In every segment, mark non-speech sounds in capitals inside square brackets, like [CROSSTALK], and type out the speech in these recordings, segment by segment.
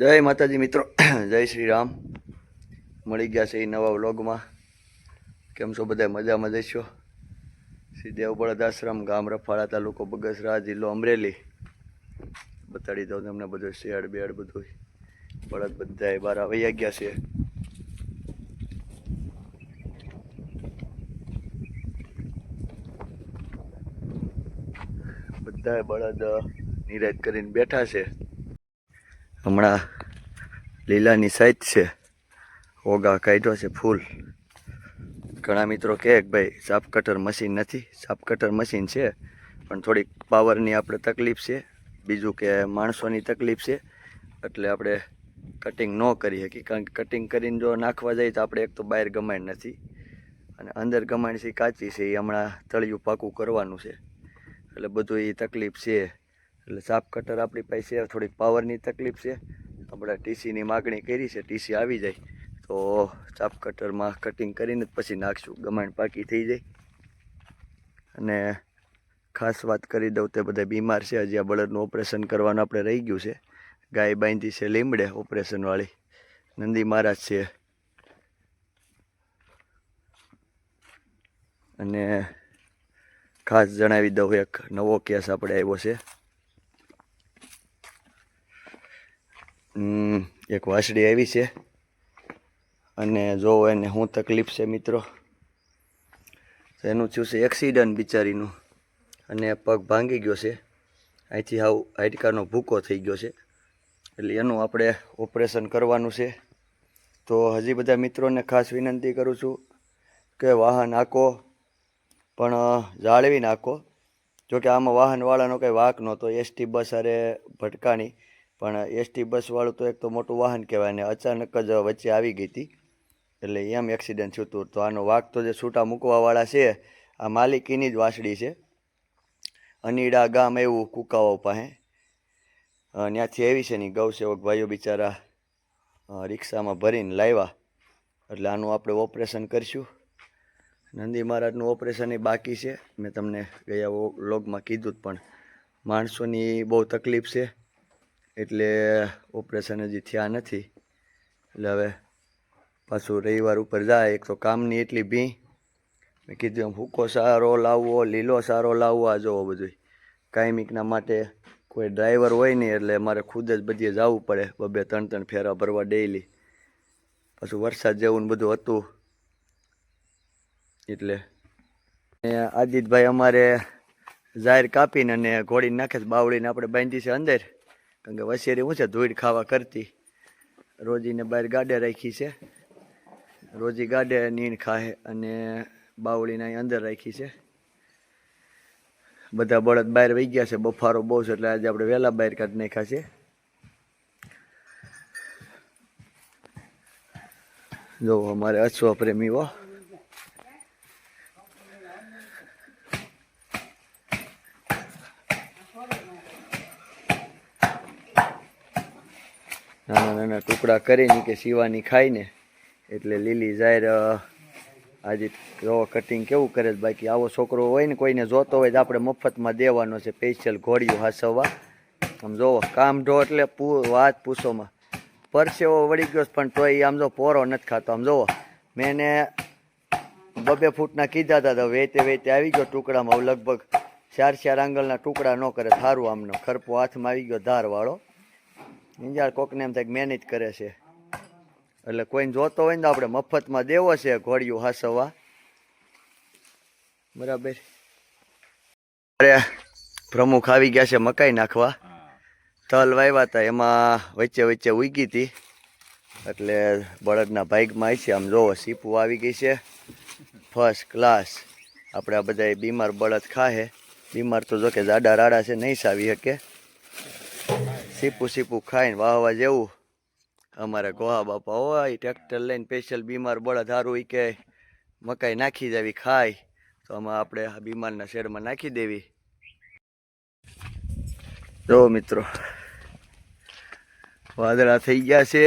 જય માતાજી મિત્રો. [CLEARS THROAT] જય શ્રી રામ. મળી ગયા છે એ નવા વ્લોગમાં. કેમ છો બધા? મજામાં જઈશો શ્રી દેવ બળદ આશ્રમ, ગામ રફાળા તાલુકો બગસરા જિલ્લો અમરેલી. બતાડી દઉં તમને બધું, શેડ બેડ બધું બળદ બધા બાર આવી ગયા છે. બધા બળદ નિરાજ કરીને બેઠા છે. હમણાં લીલાની સાઈજ છે. ઓગા કાઢ્યો છે ફૂલ. ઘણા મિત્રો કહે કે ભાઈ, સાપ કટર મશીન નથી. સાપ કટર મશીન છે, પણ થોડીક પાવરની આપણે તકલીફ છે. બીજું કે માણસોની તકલીફ છે. એટલે આપણે કટિંગ ન કરી શકીએ. કારણ કે કટિંગ કરીને જો નાખવા જઈએ તો આપણે એક તો બહાર ગમાણ નથી. અને અંદર ગમાણ છે કાચી છે, એ હમણાં તળિયું પાકું કરવાનું છે. એટલે બધું એ તકલીફ છે. એટલે સાપ કટર આપણી પાસે થોડીક પાવરની તકલીફ છે. આપણે ટીસીની માગણી કરી છે ટીસી આવી જાય તો સાપ કટરમાં કટિંગ કરીને જ પછી નાખશું. ગમાણ પાકી થઈ જાય. અને ખાસ વાત કરી દઉં તે બધા બીમાર છે. હજી આ બળદનું ઓપરેશન કરવાનું આપણે રહી ગયું છે. ગાય બાંધી છે લીમડે ઓપરેશનવાળી નંદી મહારાજ છે. અને ખાસ જણાવી દઉં એક નવો કેસ આપણે આવ્યો છે. એક વાસળી આવી છે. અને જો એને શું તકલીફ છે મિત્રો એનું થયું છે એક્સિડન્ટ બિચારીનું. અને પગ ભાંગી ગયો છે. અહીંથી હાવ હાડકાનો ભૂકો થઈ ગયો છે. એટલે એનું આપણે ઓપરેશન કરવાનું છે. તો હજી બધા મિત્રોને ખાસ વિનંતી કરું છું કે વાહન આંકો પણ જાળવી નાખો. જોકે આમાં વાહનવાળાનો કંઈ વાંક નહોતો. એસટી બસ અરે ભટકાણી. પણ એસટી બસવાળું તો એક તો મોટું વાહન કહેવાય ને અચાનક જ વચ્ચે આવી ગઈ હતી. એટલે એમ એક્સિડન્ટ થયું હતું. તો આનો વાઘ તો જે છૂટા મૂકવાવાળા છે, આ માલિકીની જ વાસડી છે. અનીડા ગામ એવું કુકાઓ પાસે. ત્યાંથી આવી છે ની ગૌસેવક ભાઈઓ બિચારા. રિક્ષામાં ભરીને લાવ્યા. એટલે આનું આપણે ઓપરેશન કરીશું. નંદી મહારાજનું ઓપરેશન એ બાકી છે. મેં તમને ગયા લોગમાં કીધું જ પણ માણસોની બહુ તકલીફ છે. એટલે ઓપરેશન હજી થયા નથી. એટલે હવે પાછું રવિવાર ઉપર જાય. એક તો કામની એટલી ભી. મેં કીધું એમ ભૂકો સારો લાવવો, લીલો સારો લાવવો, આ જોવો બધું કાયમિકના માટે કોઈ ડ્રાઈવર હોય નહીં, એટલે મારે ખુદ જ બધીએ જવું પડે. બબે ત્રણ ત્રણ ફેરા ભરવા ડેઈલી. પાછું વરસાદ જેવું ને બધું હતું. એટલે આદિતભાઈ અમારે જાહેર કાપીને અને ઘોડી નાખે બાવળીને આપણે બાંધી છે અંદર. કારણ કે વસેરી હું છે, ધૂળ ખાવા કરતી. રોજીને બહાર ગાડે રાખી છે. રોજી ગાડે નીણ ખાહે અને બાવળીને અહીં અંદર રાખી છે. બધા બળદ બહાર વહી ગયા છે, બફારો બહુ છે, એટલે આજે આપણે વહેલા બહાર કાઢી નાખ્યા છે. જો અમારે અશ્વ પ્રેમીઓ નાના નાના ટુકડા કરીને કે સીવાની ખાઈને એટલે લીલી જાહેર આજે જો કટિંગ કેવું કરે છે બાકી? આવો છોકરો હોય ને કોઈને જોતો હોય તો આપણે મફતમાં દેવાનો છે સ્પેશિયલ ઘોડીઓ હાસવવા. આમ જોવો કામ ઢો એટલે પૂ, વાત પૂછોમાં. પરસેવો વળી ગયો પણ તોય આમ જો પોરો નથી ખાતો. આમ જોવો, મેં એને બબે ફૂટના કીધા હતા તો વેતે વેતે આવી ગયો ટુકડામાં. લગભગ ચાર ચાર આંગળના ટુકડા ન કરે, થારું આમનો. ખરપો હાથમાં આવી ગયો ધારવાળો. નિંજાળ કોકને એમ થાય મહેનત કરે છે. એટલે કોઈને જોતો હોય ને તો આપણે મફતમાં દેવો છે ઘોડિયું હાસવવા. બરાબર. અરે, પ્રમુખ આવી ગયા છે મકાઈ નાખવા. તલ વાવ્યા હતા એમાં વચ્ચે વચ્ચે ઉગી હતી એટલે બળદના ભાઈગમાં આવી છે. આમ જોવો, સીપું આવી ગઈ છે. ફર્સ્ટ ક્લાસ આપણે આ બધા બીમાર બળદ ખાહે. બીમાર તો જો કે જાડા રાડા છે, નહીં સાવી શકે સીપું સીપું ખાઈને વાહવા જેવું. અમારે ગોહા બાપા હોય, ટ્રેક્ટર લઈને સ્પેશિયલ બીમાર બળદ હારું એ કે મકાઈ નાખી દેવી, ખાય. તો આમાં આપણે બીમારના શેડમાં નાખી દેવી. જો મિત્રો, વાદળા થઈ ગયા છે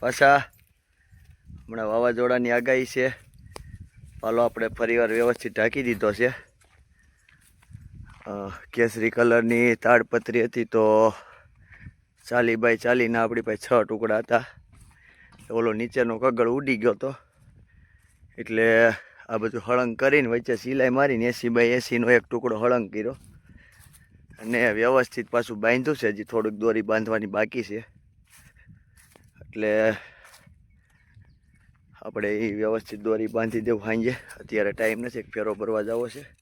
પાછા. હમણાં વાવાઝોડાની આગાહી છે. પાલો આપણે ફરીવાર વ્યવસ્થિત ઢાંકી દીધો છે. કેસરી કલરની તાડપત્રી હતી તો ચાલી બાય ચાલીને આપણી પાસે છ ટુકડા હતા. ઓલો નીચેનો કગળ ઉડી ગયો તો. એટલે આ બધું હળંગ કરીને વચ્ચે સિલાઈ મારીને એસી બાય એસીનો એક ટુકડો હળંગ કર્યો. અને વ્યવસ્થિત પાછું બાંધ્યું છે, હજી થોડુંક દોરી બાંધવાની બાકી છે. એટલે આપણે એ વ્યવસ્થિત દોરી બાંધી દેવું સાંજે અત્યારે ટાઈમ નથી, એક ફેરો ભરવા જવો છે.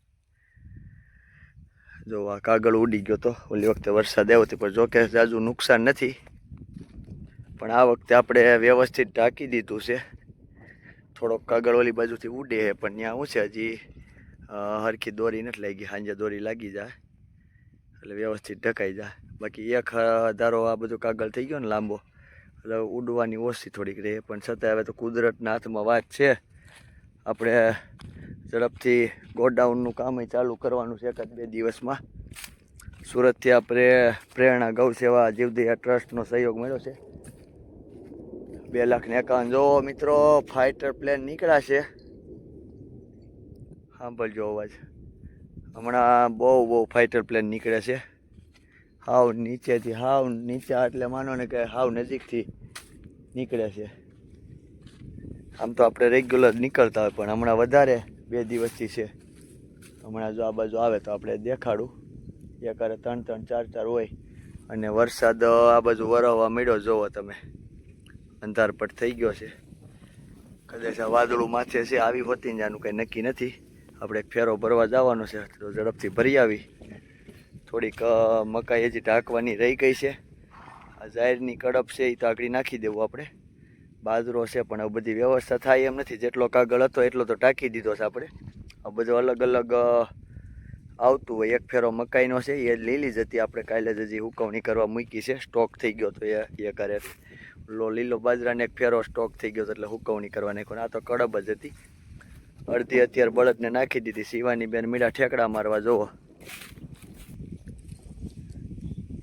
જો આ કાગળ ઉડી ગયો તો, ઓલી વખતે વરસાદ આવ્યો હતો, પણ જોકે જાજુ નુકસાન નથી. પણ આ વખતે આપણે વ્યવસ્થિત ઢાંકી દીધું છે. થોડોક કાગળ ઓલી બાજુથી ઉડે છે, પણ ત્યાં શું છે હજી હરખી દોરી નથી લાગી સાંજે દોરી લાગી જાય. એટલે વ્યવસ્થિત ઢકાઈ જાય. બાકી એક ધારો આ બધો કાગળ થઈ ગયો ને લાંબો, એટલે ઉડવાની ઓછી થોડીક રહે. પણ છતાં હવે તો કુદરતના હાથમાં વાત છે. આપણે ઝડપથી ગોડાઉનનું કામ ચાલુ કરવાનું છે એકાદ બે દિવસમાં. સુરતથી આપણે પ્રેરણા ગૌ સેવા જીવદયા ટ્રસ્ટનો સહયોગ મળ્યો છે. બે લાખ ને એકાવન. જો મિત્રો ફાઇટર પ્લેન નીકળ્યા છે સાંભળજો અવાજ. હમણાં બહુ બહુ ફાઇટર પ્લેન નીકળે છે. હાવ નીચેથી, હાવ નીચે, એટલે માનો ને કે હાવ નજીકથી નીકળે છે. આમ તો આપણે રેગ્યુલર નીકળતા હોય, પણ હમણાં વધારે બે દિવસથી છે. હમણાં જો આ બાજુ આવે તો આપણે દેખાડું. એકારે ત્રણ ત્રણ, ચાર ચાર હોય. અને વરસાદ આ બાજુ વરવા મળ્યો જોવો તમે. અંધારપટ થઈ ગયો છે. કદાચ આ વાદળું માથે છે, આવી હોતી ને આનું કંઈ નક્કી નથી. આપણે ફેરો ભરવા જવાનો છે, તો ઝડપથી ભરી આવી. થોડીક મકાઈ હજી ઢાંકવાની રહી ગઈ છે. આ જાહેરની કડપ છે, એ તો આગળ નાખી દેવું આપણે. બાજરો છે પણ હવે બધી વ્યવસ્થા થાય એમ નથી. જેટલો કાગળ હતો એટલો તો ટાંકી દીધો છે આપણે. આ બધું અલગ અલગ આવતું હોય. એક ફેરો મકાઈનો છે, એ લીલી જ હતી. આપણે કાલે જ હજી હુકવણી કરવા મૂકી છે. સ્ટોક થઈ ગયો તો એ એ કરે લો, લીલો બાજરાને એક ફેરો સ્ટોક થઈ ગયો એટલે હુકવણી કરવા નાખ્યો આ તો કડબ જ હતી. અડધી અત્યારે બળદને નાખી દીધી. શિવાની બેન મીડા ઠેકડા મારવા જોવો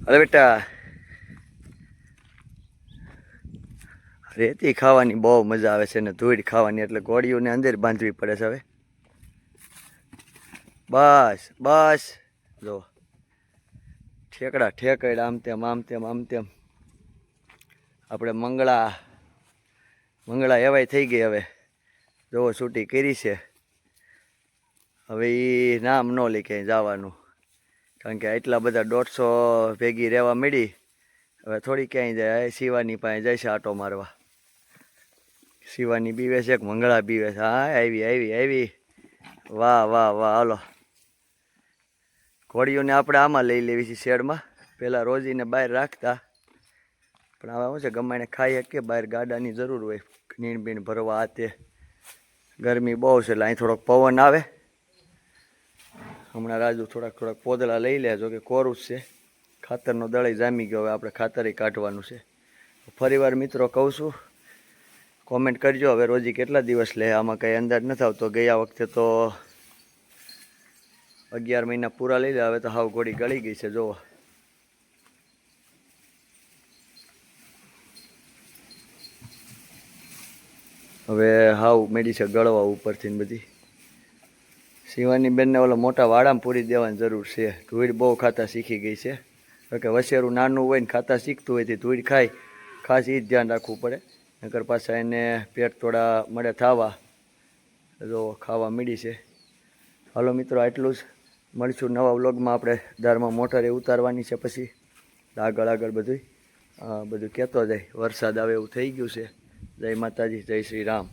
અરે બેટા. રેતી ખાવાની બહુ મજા આવે છે ને ધૂળ ખાવાની, એટલે ગોળીઓને અંદર બાંધવી પડે છે હવે. બસ બસ. જો. ઠેકડા ઠેકડા આમ તેમ આમ તેમ આમ તેમ. આપણે મંગળા મંગળા એવાય થઈ ગઈ હવે. જોવો છૂટી કરી છે. હવે એ નામ ન લે ક્યાંય જવાનું. કારણ કે એટલા બધા દોઢસો ભેગી રહેવા મળી. હવે થોડી ક્યાંય જાય, શિવાની પાસે છે આટો મારવા. શિવાની બીવે છે એક મંગળા બીવે છે? હા, આવી આવી આવી. વાહ વાહ વાહ, હાલો. ઘોડીઓને આપણે આમાં લઈ લેવી છે શેડમાં. પહેલાં રોજીને બહાર રાખતા. પણ હવે શું છે ગમાઈને ખાઈ શકીએ, બહાર ગાડાની જરૂર હોય. નીણ બીણ ભરવા આ તે ગરમી બહુ છે, એટલે અહીં થોડોક પવન આવે. હમણાં રાજુ થોડાક થોડાક પોદળા લઈ લે જો કે કોરું છે. ખાતરનો દળે જામી ગયો, હવે આપણે ખાતરે કાઢવાનું છે. ફરીવાર મિત્રો કહું છું કોમેન્ટ કરજો. હવે રોજી કેટલા દિવસ લે? આમાં કંઈ અંદાજ નથી આવતો. ગયા વખતે તો અગિયાર મહિના પૂરા લઈ લે. હવે તો હાવ ઘોડી ગળી ગઈ છે. જોવો. હવે હાવ મેડી છે ગળવા ઉપરથી ને બધી. શિવાની બેનને ઓલા મોટા વાડામાં પૂરી દેવાની જરૂર છે. ધૂળ બહુ ખાતા શીખી ગઈ છે. કે વસેરું નાનું હોય ને ખાતા શીખતું હોય તે ધૂળ ખાય. ખાસ એ જ ધ્યાન રાખવું પડે. નકર પાછા એને પેટ થોડા મળે થાવા. જો ખાવા મળી છે. હાલો મિત્રો, આટલું જ મળીશું નવા વ્લોગમાં. આપણે દારમાં મોટરે ઉતારવાની છે પછી. આગળ આગળ બધું બધું કહેતો જાય. વરસાદ આવે એવું થઈ ગયું છે. જય માતાજી, જય શ્રી રામ.